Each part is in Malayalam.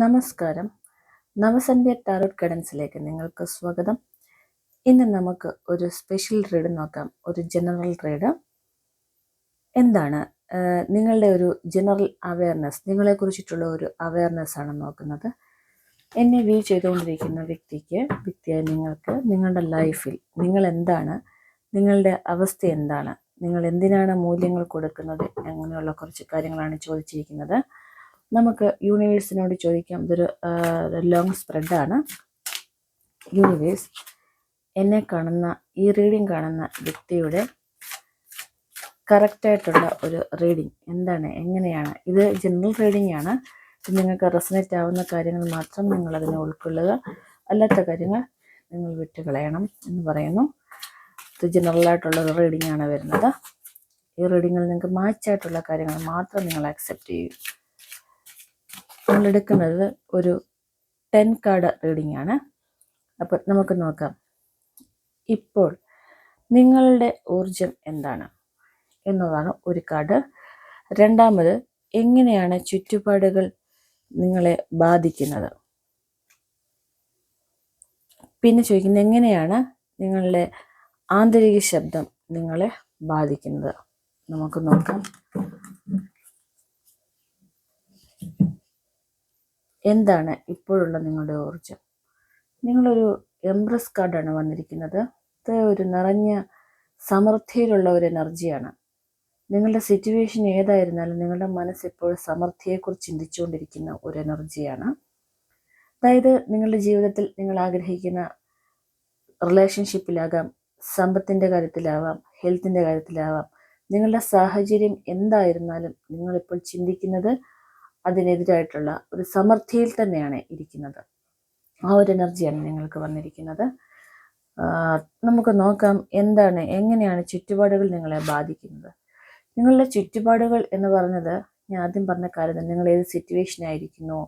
നമസ്കാരം. നവസന്ധ്യ ടാരോട്ട് ഗൈഡൻസിലേക്ക് നിങ്ങൾക്ക് സ്വാഗതം. ഇന്ന് നമുക്ക് ഒരു സ്പെഷ്യൽ റീഡ് നോക്കാം. ഒരു ജനറൽ റീഡ് എന്താണ്? നിങ്ങളുടെ ഒരു ജനറൽ അവയർനെസ് നിങ്ങളെക്കുറിച്ചിട്ടുള്ള ഒരു അവയർനെസ് ആണ് നോക്കുന്നത്. എന്നെ വീ ചെയ്തുകൊണ്ടിരിക്കുന്ന വ്യക്തിക്ക് വ്യക്തിയായി നിങ്ങൾക്ക് നിങ്ങളുടെ ലൈഫിൽ നിങ്ങൾ എന്താണ്? നിങ്ങളുടെ അവസ്ഥ എന്താണ്? നിങ്ങൾ എന്തിനാണ് മൂല്യങ്ങൾ കൊടുക്കുന്നത്? അങ്ങനെയുള്ള കുറച്ച് കാര്യങ്ങളാണ് ചോദിച്ചിരിക്കുന്നത്. നമുക്ക് യൂണിവേഴ്സിനോട് ചോദിക്കാം. ഇതൊരു ലോങ് സ്പ്രെഡാണ് യൂണിവേഴ്സ് എന്നെ കാണുന്ന ഈ റീഡിംഗ് കാണുന്ന വ്യക്തിയുടെ കറക്റ്റായിട്ടുള്ള ഒരു റീഡിംഗ് എന്താണ്? എങ്ങനെയാണ്? ഇത് ജനറൽ റീഡിംഗ് ആണ്. നിങ്ങൾക്ക് റെസനേറ്റ് ആവുന്ന കാര്യങ്ങൾ മാത്രം നിങ്ങൾ അതിനെ ഉൾക്കൊള്ളുക. അല്ലാത്ത കാര്യങ്ങൾ നിങ്ങൾ വിട്ടുകളയണം എന്ന് പറയുന്നു. ഇത് ജനറൽ ആയിട്ടുള്ള ഒരു റീഡിംഗ് ആണ് വരുന്നത്. ഈ റീഡിങ്ങിൽ നിങ്ങൾക്ക് മാച്ചായിട്ടുള്ള കാര്യങ്ങൾ മാത്രം നിങ്ങൾ അക്സെപ്റ്റ് ചെയ്യൂ. നമ്മൾ എടുക്കുന്നത് ഒരു ടെൻ കാർഡ് റീഡിംഗ് ആണ് അപ്പോൾ നമുക്ക് നോക്കാം. ഇപ്പോൾ നിങ്ങളുടെ ഊർജം എന്താണ്? എന്നതാണ് ഒരു കാർഡ്. രണ്ടാമത് എങ്ങനെയാണ് ചുറ്റുപാടുകൾ നിങ്ങളെ ബാധിക്കുന്നത്? പിന്നെ ചോദിക്കുന്നത് എങ്ങനെയാണ് നിങ്ങളുടെ ആന്തരിക ശബ്ദം നിങ്ങളെ ബാധിക്കുന്നത്? നമുക്ക് നോക്കാം. എന്താണ് ഇപ്പോഴുള്ള നിങ്ങളുടെ ഊർജം നിങ്ങളൊരു എംബ്രസ് കാർഡാണ് വന്നിരിക്കുന്നത്. ഇത് ഒരു നിറഞ്ഞ സമൃദ്ധിയിലുള്ള ഒരു എനർജിയാണ് നിങ്ങളുടെ സിറ്റുവേഷൻ ഏതായിരുന്നാലും നിങ്ങളുടെ മനസ്സ് ഇപ്പോൾ സമൃദ്ധിയെക്കുറിച്ച് ചിന്തിച്ചുകൊണ്ടിരിക്കുന്ന ഒരു എനർജിയാണ് അതായത് നിങ്ങളുടെ ജീവിതത്തിൽ നിങ്ങൾ ആഗ്രഹിക്കുന്ന റിലേഷൻഷിപ്പിലാകാം സമ്പത്തിന്റെ കാര്യത്തിലാവാം ഹെൽത്തിന്റെ കാര്യത്തിലാവാം നിങ്ങളുടെ സാഹചര്യം എന്തായിരുന്നാലും നിങ്ങളിപ്പോൾ ചിന്തിക്കുന്നത് അതിനെതിരായിട്ടുള്ള ഒരു സമൃദ്ധിയിൽ തന്നെയാണ് ഇരിക്കുന്നത്. ആ ഒരു എനർജിയാണ് നിങ്ങൾക്ക് വന്നിരിക്കുന്നത്. നമുക്ക് നോക്കാം എന്താണ് എങ്ങനെയാണ് ചുറ്റുപാടുകൾ നിങ്ങളെ ബാധിക്കുന്നത്? നിങ്ങളുടെ ചുറ്റുപാടുകൾ എന്ന് പറഞ്ഞത് ഞാൻ ആദ്യം പറഞ്ഞ കാര്യം നിങ്ങൾ ഏത് സിറ്റുവേഷൻ ആയിരിക്കുന്നു?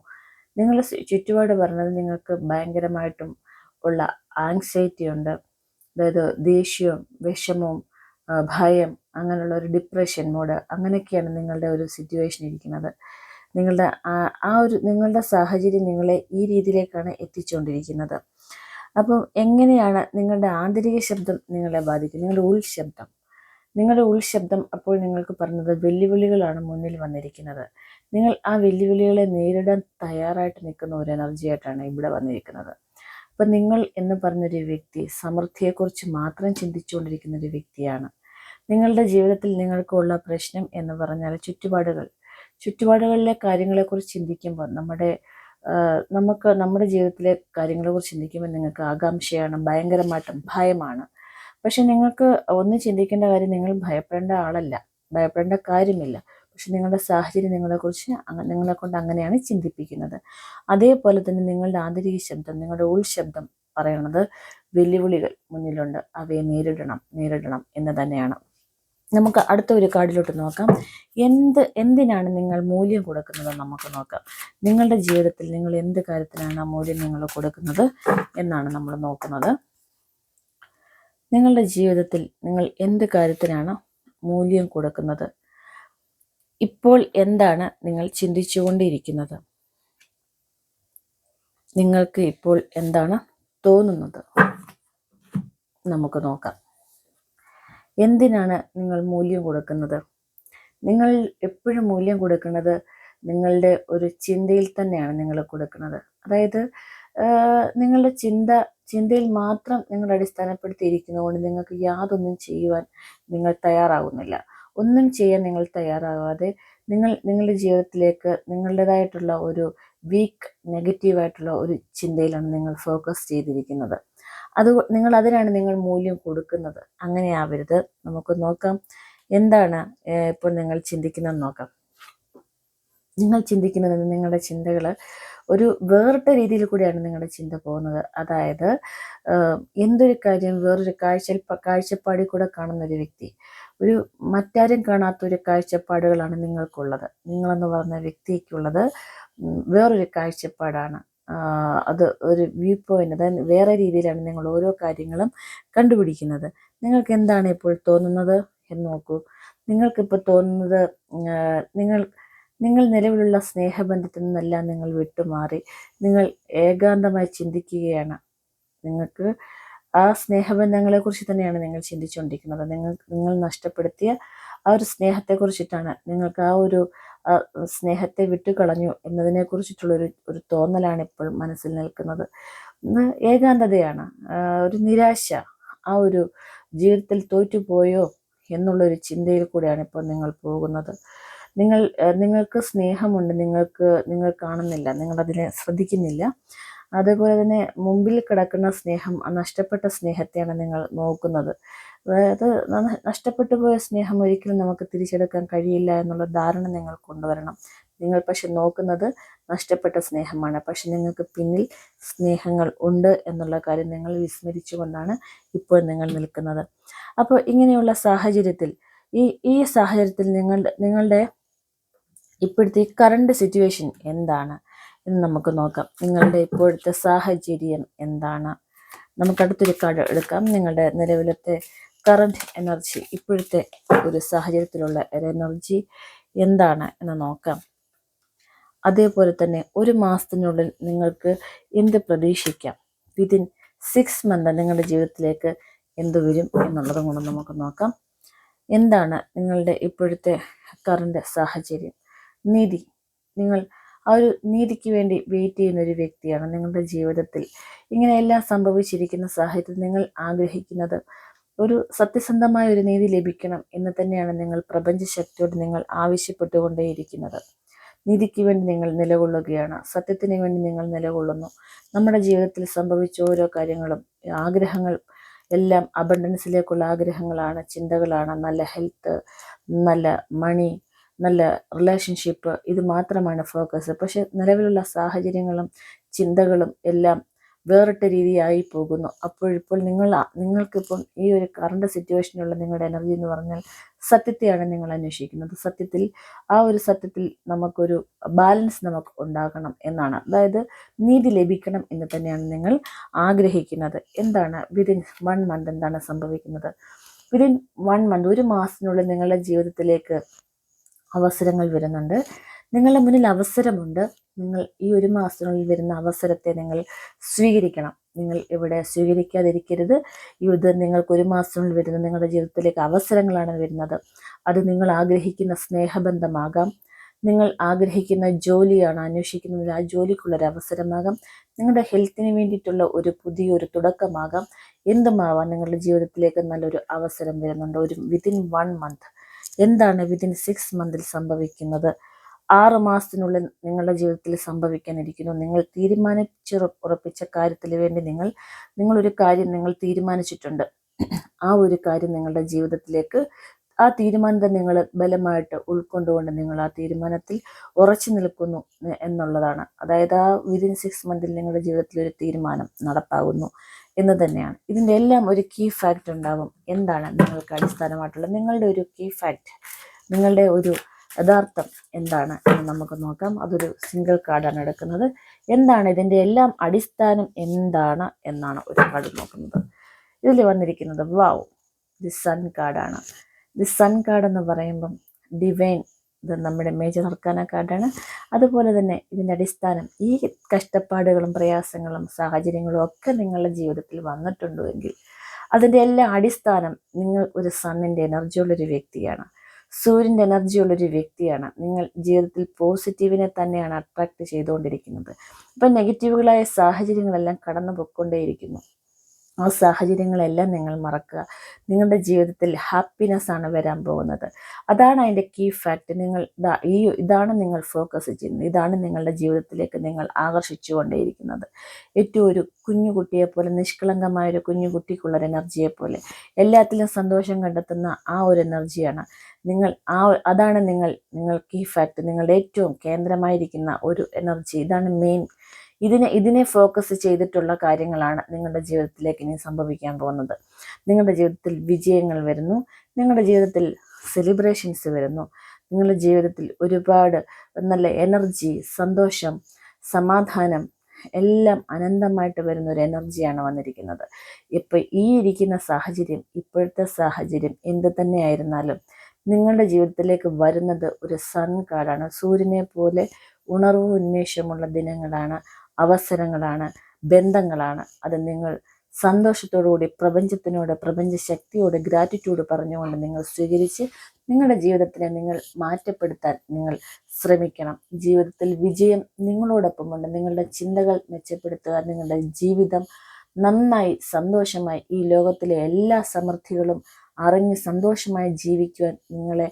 നിങ്ങളുടെ ചുറ്റുപാട് പറഞ്ഞത് നിങ്ങൾക്ക് ഭയങ്കരമായിട്ടും ഉള്ള ആങ്സൈറ്റി ഉണ്ട്. അതായത് ദേഷ്യവും വിഷമവും ഭയം അങ്ങനെയുള്ള ഒരു ഡിപ്രഷൻ മോഡ് അങ്ങനെയൊക്കെയാണ് നിങ്ങളുടെ ഒരു സിറ്റുവേഷൻ ഇരിക്കുന്നത്. നിങ്ങളുടെ ആ ഒരു നിങ്ങളുടെ സാഹചര്യം നിങ്ങളെ ഈ രീതിയിലേക്കാണ് എത്തിച്ചുകൊണ്ടിരിക്കുന്നത് അപ്പം എങ്ങനെയാണ് നിങ്ങളുടെ ആന്തരിക ശബ്ദം നിങ്ങളെ ബാധിക്കുന്നത് നിങ്ങളുടെ ഉൾശബ്ദം നിങ്ങളുടെ ഉൾശബ്ദം അപ്പോൾ നിങ്ങൾക്ക് പറഞ്ഞത് വെല്ലുവിളികളാണ് മുന്നിൽ വന്നിരിക്കുന്നത്. നിങ്ങൾ ആ വെല്ലുവിളികളെ നേരിടാൻ തയ്യാറായിട്ട് നിൽക്കുന്ന ഒരു എനർജിയായിട്ടാണ് ഇവിടെ വന്നിരിക്കുന്നത്. അപ്പം നിങ്ങൾ എന്ന് പറഞ്ഞൊരു വ്യക്തി സമൃദ്ധിയെക്കുറിച്ച് മാത്രം ചിന്തിച്ചുകൊണ്ടിരിക്കുന്ന ഒരു വ്യക്തിയാണ്. നിങ്ങളുടെ ജീവിതത്തിൽ നിങ്ങൾക്കുള്ള പ്രശ്നം എന്ന് പറഞ്ഞാൽ ചുറ്റുപാടുകൾ. ചുറ്റുപാടുകളിലെ കാര്യങ്ങളെക്കുറിച്ച് ചിന്തിക്കുമ്പോൾ നമ്മുടെ നമുക്ക് നമ്മുടെ ജീവിതത്തിലെ കാര്യങ്ങളെക്കുറിച്ച് ചിന്തിക്കുമ്പോൾ നിങ്ങൾക്ക് ആകാംക്ഷയാണ് ഭയങ്കരമായിട്ടും ഭയമാണ്. പക്ഷെ നിങ്ങൾക്ക് ഒന്ന് ചിന്തിക്കേണ്ട കാര്യം നിങ്ങൾ ഭയപ്പെടേണ്ട ആളല്ല ഭയപ്പെടേണ്ട കാര്യമില്ല. പക്ഷെ നിങ്ങളുടെ സാഹചര്യം നിങ്ങളെക്കുറിച്ച് നിങ്ങളെക്കൊണ്ട് അങ്ങനെയാണ് ചിന്തിപ്പിക്കുന്നത്. അതേപോലെ തന്നെ നിങ്ങളുടെ ആന്തരിക ശബ്ദം നിങ്ങളുടെ ഉൾശബ്ദം പറയുന്നത് വെല്ലുവിളികൾ മുന്നിലുണ്ട്. അവയെ നേരിടണം നേരിടണം എന്ന് തന്നെയാണ്. നമുക്ക് അടുത്ത ഒരു കാർഡിലോട്ട് നോക്കാം. എന്ത് എന്തിനാണ് നിങ്ങൾ മൂല്യം കൊടുക്കുന്നത് നമുക്ക് നോക്കാം. നിങ്ങളുടെ ജീവിതത്തിൽ നിങ്ങൾ എന്ത് കാര്യത്തിനാണ് ആ മൂല്യം നിങ്ങൾ കൊടുക്കുന്നത് എന്നാണ് നമ്മൾ നോക്കുന്നത്. നിങ്ങളുടെ ജീവിതത്തിൽ നിങ്ങൾ എന്ത് കാര്യത്തിനാണ് മൂല്യം കൊടുക്കുന്നത്? ഇപ്പോൾ എന്താണ് നിങ്ങൾ ചിന്തിച്ചുകൊണ്ടിരിക്കുന്നത്? നിങ്ങൾക്ക് ഇപ്പോൾ എന്താണ് തോന്നുന്നത്? നമുക്ക് നോക്കാം. എന്തിനാണ് നിങ്ങൾ മൂല്യം കൊടുക്കുന്നത്? നിങ്ങൾ എപ്പോഴും മൂല്യം കൊടുക്കുന്നത് നിങ്ങളുടെ ഒരു ചിന്തയിൽ തന്നെയാണ് നിങ്ങൾ കൊടുക്കുന്നത്. അതായത് നിങ്ങളുടെ ചിന്ത ചിന്തയിൽ മാത്രം നിങ്ങൾ അടിസ്ഥാനപ്പെടുത്തിയിരിക്കുന്നതുകൊണ്ട് നിങ്ങൾക്ക് യാതൊന്നും ചെയ്യുവാൻ നിങ്ങൾ തയ്യാറാകുന്നില്ല ഒന്നും ചെയ്യാൻ നിങ്ങൾ തയ്യാറാകാതെ നിങ്ങൾ നിങ്ങളുടെ ജീവിതത്തിലേക്ക് നിങ്ങളുടേതായിട്ടുള്ള ഒരു വീക്ക് നെഗറ്റീവായിട്ടുള്ള ഒരു ചിന്തയിലാണ് നിങ്ങൾ ഫോക്കസ് ചെയ്തിരിക്കുന്നത്. അത് നിങ്ങൾ അതിനാണ് നിങ്ങൾ മൂല്യം കൊടുക്കുന്നത്. അങ്ങനെ ആവരുത്. നമുക്ക് നോക്കാം. എന്താണ് ഇപ്പോൾ നിങ്ങൾ ചിന്തിക്കുന്നത് നോക്കാം. നിങ്ങൾ ചിന്തിക്കുന്നത് നിങ്ങളുടെ ചിന്തകൾ ഒരു വേറിട്ട രീതിയിൽ കൂടിയാണ് നിങ്ങളുടെ ചിന്ത പോകുന്നത്. അതായത് എന്തൊരു കാര്യം വേറൊരു കാഴ്ച കാഴ്ചപ്പാടിൽ കൂടെ കാണുന്ന ഒരു വ്യക്തി. ഒരു മറ്റാരും കാണാത്ത ഒരു കാഴ്ചപ്പാടുകളാണ് നിങ്ങൾക്കുള്ളത്. നിങ്ങളെന്ന് പറഞ്ഞ വ്യക്തിക്കുള്ളത് വേറൊരു കാഴ്ചപ്പാടാണ്. അത് ഒരു വ്യൂ പോയിന്റ് അതായത് വേറെ രീതിയിലാണ് നിങ്ങൾ ഓരോ കാര്യങ്ങളും കണ്ടുപിടിക്കുന്നത്. നിങ്ങൾക്ക് എന്താണ് ഇപ്പോൾ തോന്നുന്നത് എന്ന് നോക്കൂ. നിങ്ങൾക്കിപ്പോൾ തോന്നുന്നത് നിങ്ങൾ നിങ്ങൾ നിലവിലുള്ള സ്നേഹബന്ധത്തിൽ നിന്നെല്ലാം നിങ്ങൾ വിട്ടുമാറി. നിങ്ങൾ ഏകാന്തമായി ചിന്തിക്കുകയാണ്. നിങ്ങൾക്ക് ആ സ്നേഹബന്ധങ്ങളെ കുറിച്ച് തന്നെയാണ് നിങ്ങൾ ചിന്തിച്ചുകൊണ്ടിരിക്കുന്നത്. നിങ്ങൾ നിങ്ങൾ നഷ്ടപ്പെടുത്തിയ ആ ഒരു സ്നേഹത്തെക്കുറിച്ചിട്ടാണ് നിങ്ങൾക്ക് ആ ഒരു സ്നേഹത്തെ വിട്ടുകളഞ്ഞു എന്നതിനെ കുറിച്ചിട്ടുള്ളൊരു ഒരു തോന്നലാണ് ഇപ്പോൾ മനസ്സിൽ നിൽക്കുന്നത്. ഏകാന്തതയാണ്. ഒരു നിരാശ ആ ഒരു ജീവിതത്തിൽ തോറ്റുപോയോ എന്നുള്ളൊരു ചിന്തയിൽ കൂടെയാണ് ഇപ്പോൾ നിങ്ങൾ പോകുന്നത്. നിങ്ങൾ നിങ്ങൾക്ക് സ്നേഹമുണ്ട് നിങ്ങൾക്ക് നിങ്ങൾ കാണുന്നില്ല നിങ്ങളതിനെ ശ്രദ്ധിക്കുന്നില്ല. അതേപോലെ തന്നെ മുമ്പിൽ കിടക്കുന്ന സ്നേഹം ആ നഷ്ടപ്പെട്ട സ്നേഹത്തെയാണ് നിങ്ങൾ നോക്കുന്നത്. അതായത് നഷ്ടപ്പെട്ടു പോയ സ്നേഹം ഒരിക്കലും നമുക്ക് തിരിച്ചെടുക്കാൻ കഴിയില്ല എന്നുള്ള ധാരണ നിങ്ങൾ കൊണ്ടുവരണം. നിങ്ങൾ പക്ഷെ നോക്കുന്നത് നഷ്ടപ്പെട്ട സ്നേഹമാണ്. പക്ഷെ നിങ്ങൾക്ക് പിന്നിൽ സ്നേഹങ്ങൾ ഉണ്ട് എന്നുള്ള കാര്യം നിങ്ങൾ വിസ്മരിച്ചുകൊണ്ടാണ് ഇപ്പോൾ നിങ്ങൾ നിൽക്കുന്നത്. അപ്പോൾ ഇങ്ങനെയുള്ള സാഹചര്യത്തിൽ ഈ ഈ സാഹചര്യത്തിൽ നിങ്ങളുടെ നിങ്ങളുടെ ഇപ്പോഴത്തെ ഈ കറണ്ട് സിറ്റുവേഷൻ എന്താണ്? എന്ന് നമുക്ക് നോക്കാം. നിങ്ങളുടെ ഇപ്പോഴത്തെ സാഹചര്യം എന്താണ്? നമുക്ക് അടുത്തൊരു കാർഡ് എടുക്കാം. നിങ്ങളുടെ നിലവിലത്തെ കറണ്ട് എനർജി ഇപ്പോഴത്തെ ഒരു സാഹചര്യത്തിലുള്ള എനർജി എന്താണ് എന്ന് നോക്കാം. അതേപോലെ തന്നെ ഒരു മാസത്തിനുള്ളിൽ നിങ്ങൾക്ക് എന്ത് പ്രതീക്ഷിക്കാം? വിതിൻ സിക്സ് മന്ത് നിങ്ങളുടെ ജീവിതത്തിലേക്ക് എന്ത് വരും എന്നുള്ളതും കൂടെ നമുക്ക് നോക്കാം. എന്താണ് നിങ്ങളുടെ ഇപ്പോഴത്തെ കറണ്ട് സാഹചര്യം? നീതി. നിങ്ങൾ ആ ഒരു നീതിക്ക് വേണ്ടി വെയിറ്റ് ചെയ്യുന്ന ഒരു വ്യക്തിയാണ് നിങ്ങളുടെ ജീവിതത്തിൽ. ഇങ്ങനെയെല്ലാം സംഭവിച്ചിരിക്കുന്ന സാഹചര്യത്തിൽ നിങ്ങൾ ആഗ്രഹിക്കുന്നത് ഒരു സത്യസന്ധമായ ഒരു നീതി ലഭിക്കണം എന്ന് തന്നെയാണ് നിങ്ങൾ പ്രപഞ്ച ശക്തിയോട് നിങ്ങൾ ആവശ്യപ്പെട്ടുകൊണ്ടേയിരിക്കുന്നത്. നീതിക്ക് വേണ്ടി നിങ്ങൾ നിലകൊള്ളുകയാണ്. സത്യത്തിന് വേണ്ടി നിങ്ങൾ നിലകൊള്ളുന്നു. നമ്മുടെ ജീവിതത്തിൽ സംഭവിച്ച ഓരോ കാര്യങ്ങളും ആഗ്രഹങ്ങൾ എല്ലാം അബണ്ടൻസിലേക്കുള്ള ആഗ്രഹങ്ങളാണ് ചിന്തകളാണ്. നല്ല ഹെൽത്ത് നല്ല മണി നല്ല റിലേഷൻഷിപ്പ് ഇത് മാത്രമാണ് ഫോക്കസ് പക്ഷെ നിലവിലുള്ള സാഹചര്യങ്ങളും ചിന്തകളും എല്ലാം വേറിട്ട രീതിയായി പോകുന്നു. അപ്പോഴിപ്പോൾ നിങ്ങൾ നിങ്ങൾക്കിപ്പം ഈ ഒരു കറണ്ട് സിറ്റുവേഷനിലുള്ള നിങ്ങളുടെ എനർജി എന്ന് പറഞ്ഞാൽ സത്യത്തെയാണ് നിങ്ങൾ അന്വേഷിക്കുന്നത്. സത്യത്തിൽ ആ ഒരു സത്യത്തിൽ നമുക്കൊരു ബാലൻസ് നമുക്ക് ഉണ്ടാകണം എന്നാണ്. അതായത് നീതി ലഭിക്കണം എന്ന് തന്നെയാണ് നിങ്ങൾ ആഗ്രഹിക്കുന്നത്. എന്താണ്? വിതിൻ വൺ മന്ത് എന്താണ് സംഭവിക്കുന്നത്? വിതിൻ വൺ മന്ത് ഒരു മാസത്തിനുള്ളിൽ നിങ്ങളുടെ ജീവിതത്തിലേക്ക് അവസരങ്ങൾ വരുന്നുണ്ട്. നിങ്ങളുടെ മുന്നിൽ അവസരമുണ്ട്. നിങ്ങൾ ഈ ഒരു മാസത്തിനുള്ളിൽ വരുന്ന അവസരത്തെ നിങ്ങൾ സ്വീകരിക്കണം. നിങ്ങൾ ഇവിടെ സ്വീകരിക്കാതിരിക്കരുത്. ഇത് നിങ്ങൾക്ക് ഒരു മാസത്തിനുള്ളിൽ വരുന്ന നിങ്ങളുടെ ജീവിതത്തിലേക്ക് അവസരങ്ങളാണ് വരുന്നത്. അത് നിങ്ങൾ ആഗ്രഹിക്കുന്ന സ്നേഹബന്ധമാകാം. നിങ്ങൾ ആഗ്രഹിക്കുന്ന ജോലിയാണ് അന്വേഷിക്കുന്നത് ആ ജോലിക്കുള്ളൊരു അവസരമാകാം. നിങ്ങളുടെ ഹെൽത്തിന് വേണ്ടിയിട്ടുള്ള ഒരു പുതിയൊരു തുടക്കമാകാം. എന്തുമാവാം നിങ്ങളുടെ ജീവിതത്തിലേക്ക് നല്ലൊരു അവസരം വരുന്നുണ്ട്. ഒരു വിതിൻ വൺ മന്ത് എന്താണ് വിതിൻ സിക്സ് മന്തിൽ സംഭവിക്കുന്നത്? ആറ് മാസത്തിനുള്ളിൽ നിങ്ങളുടെ ജീവിതത്തിൽ സംഭവിക്കാനിരിക്കുന്നു. നിങ്ങൾ തീരുമാനിച്ച് ഉറപ്പിച്ച കാര്യത്തിന് വേണ്ടി നിങ്ങൾ നിങ്ങളൊരു കാര്യം നിങ്ങൾ തീരുമാനിച്ചിട്ടുണ്ട്. ആ ഒരു കാര്യം നിങ്ങളുടെ ജീവിതത്തിലേക്ക് ആ തീരുമാനത്തെ നിങ്ങൾ ബലമായിട്ട് ഉൾക്കൊണ്ടുകൊണ്ട് നിങ്ങൾ ആ തീരുമാനത്തിൽ ഉറച്ചു നിൽക്കുന്നു എന്നുള്ളതാണ്. അതായത് ആ വിതിൻ സിക്സ് മന്തിൽ നിങ്ങളുടെ ജീവിതത്തിൽ ഒരു തീരുമാനം നടപ്പാകുന്നു. എന്ന് തന്നെയാണ്. ഇതിന്റെ എല്ലാം ഒരു കീ ഫാക്റ്റ് ഉണ്ടാകും. എന്താണ് നിങ്ങൾക്ക് അടിസ്ഥാനമായിട്ടുള്ള നിങ്ങളുടെ ഒരു കീ ഫാക്റ്റ് നിങ്ങളുടെ ഒരു യഥാർത്ഥം എന്താണ് എന്ന് നമുക്ക് നോക്കാം. അതൊരു സിംഗിൾ കാർഡാണ് എടുക്കുന്നത്. എന്താണ് ഇതിന്റെ എല്ലാം അടിസ്ഥാനം? എന്താണ് എന്നാണ് ഒരു കാർഡ് നോക്കുന്നത്. ഇതിൽ വന്നിരിക്കുന്നത് വാവ് ദി സൺ കാർഡാണ് ദി സൺ കാർഡ് എന്ന് പറയുമ്പം ഡിവൈൻ ഇത് നമ്മുടെ മേജർ അർക്കാന കാർഡാണ് അതുപോലെ തന്നെ ഇതിന്റെ അടിസ്ഥാനം ഈ കഷ്ടപ്പാടുകളും പ്രയാസങ്ങളും സാഹചര്യങ്ങളും ഒക്കെ നിങ്ങളുടെ ജീവിതത്തിൽ വന്നിട്ടുണ്ടോ എങ്കിൽ അതിന്റെ എല്ലാ അടിസ്ഥാനം നിങ്ങൾ ഒരു സണ്ണിന്റെ എനർജിയുള്ളൊരു വ്യക്തിയാണ്. സൂര്യന്റെ എനർജിയുള്ളൊരു വ്യക്തിയാണ്. നിങ്ങൾ ജീവിതത്തിൽ പോസിറ്റീവിനെ തന്നെയാണ് അട്രാക്ട് ചെയ്തുകൊണ്ടിരിക്കുന്നത്. ഇപ്പം നെഗറ്റീവുകളായ സാഹചര്യങ്ങളെല്ലാം കടന്നു പൊയ്ക്കൊണ്ടേയിരിക്കുന്നു ആ സാഹചര്യങ്ങളെല്ലാം നിങ്ങൾ മറക്കുക. നിങ്ങളുടെ ജീവിതത്തിൽ ഹാപ്പിനെസ് ആണ് വരാൻ പോകുന്നത്. അതാണ് അതിന്റെ കീ ഫാക്റ്റ് നിങ്ങൾ ഈ ഇതാണ് നിങ്ങൾ ഫോക്കസ് ചെയ്യുന്നത്. ഇതാണ് നിങ്ങളുടെ ജീവിതത്തിലേക്ക് നിങ്ങൾ ആകർഷിച്ചുകൊണ്ടേയിരിക്കുന്നത് ഏറ്റവും ഒരു കുഞ്ഞുകുട്ടിയെ പോലെ നിഷ്കളങ്കമായ ഒരു കുഞ്ഞുകുട്ടിക്കുള്ള ഒരു എനർജിയെ പോലെ എല്ലാത്തിലും സന്തോഷം കണ്ടെത്തുന്ന ആ ഒരു എനർജിയാണ് നിങ്ങൾ ആ അതാണ് നിങ്ങൾ നിങ്ങൾ കീ ഫാക്റ്റ് നിങ്ങളുടെ ഏറ്റവും കേന്ദ്രമായിരിക്കുന്ന ഒരു എനർജി ഇതാണ് മെയിൻ ഇതിനെ ഇതിനെ ഫോക്കസ് ചെയ്തിട്ടുള്ള കാര്യങ്ങളാണ് നിങ്ങളുടെ ജീവിതത്തിലേക്ക് ഇനി സംഭവിക്കാൻ പോകുന്നത്. നിങ്ങളുടെ ജീവിതത്തിൽ വിജയങ്ങൾ വരുന്നു. നിങ്ങളുടെ ജീവിതത്തിൽ സെലിബ്രേഷൻസ് വരുന്നു. നിങ്ങളുടെ ജീവിതത്തിൽ ഒരുപാട് നല്ല എനർജി സന്തോഷം സമാധാനം എല്ലാം അനന്തമായിട്ട് വരുന്ന ഒരു എനർജിയാണ് വന്നിരിക്കുന്നത്. ഇപ്പോൾ ഈ ഇരിക്കുന്ന സാഹചര്യം ഇപ്പോഴത്തെ സാഹചര്യം എന്ത് തന്നെയായിരുന്നാലും നിങ്ങളുടെ ജീവിതത്തിലേക്ക് വരുന്നത് ഒരു സൺ കാർഡാണ് സൂര്യനെ പോലെ ഉണർവ് ഉന്മേഷമുള്ള ദിനങ്ങളാണ് അവസരങ്ങളാണ് ബന്ധങ്ങളാണ്. അത് നിങ്ങൾ സന്തോഷത്തോടുകൂടി പ്രപഞ്ചത്തിനോട് പ്രപഞ്ച ശക്തിയോട് ഗ്രാറ്റിറ്റ്യൂഡ് പറഞ്ഞുകൊണ്ട് നിങ്ങൾ സ്വീകരിച്ച് നിങ്ങളുടെ ജീവിതത്തിനെ നിങ്ങൾ മാറ്റപ്പെടുത്താൻ നിങ്ങൾ ശ്രമിക്കണം. ജീവിതത്തിൽ വിജയം നിങ്ങളോടൊപ്പമുണ്ട് നിങ്ങളുടെ ചിന്തകൾ മെച്ചപ്പെടുത്തുക നിങ്ങളുടെ ജീവിതം നന്നായി സന്തോഷമായി ഈ ലോകത്തിലെ എല്ലാ സമൃദ്ധികളും അറിഞ്ഞ് സന്തോഷമായി ജീവിക്കുവാൻ നിങ്ങളെ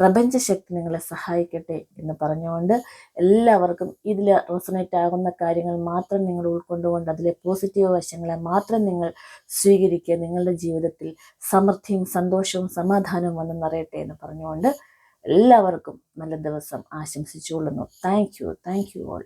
പ്രപഞ്ചശക്തി നിങ്ങളെ സഹായിക്കട്ടെ എന്ന് പറഞ്ഞുകൊണ്ട് എല്ലാവർക്കും ഇതിൽ റെസനേറ്റ് ആകുന്ന കാര്യങ്ങൾ മാത്രം നിങ്ങൾ ഉൾക്കൊണ്ടുകൊണ്ട് അതിലെ പോസിറ്റീവ് വശങ്ങളെ മാത്രം നിങ്ങൾ സ്വീകരിക്കുക. നിങ്ങളുടെ ജീവിതത്തിൽ സമൃദ്ധിയും സന്തോഷവും സമാധാനവും വന്നു നിറയട്ടെ എന്ന് പറഞ്ഞുകൊണ്ട് എല്ലാവർക്കും നല്ല ദിവസം ആശംസിച്ചുകൊള്ളുന്നു. Thank you thank you all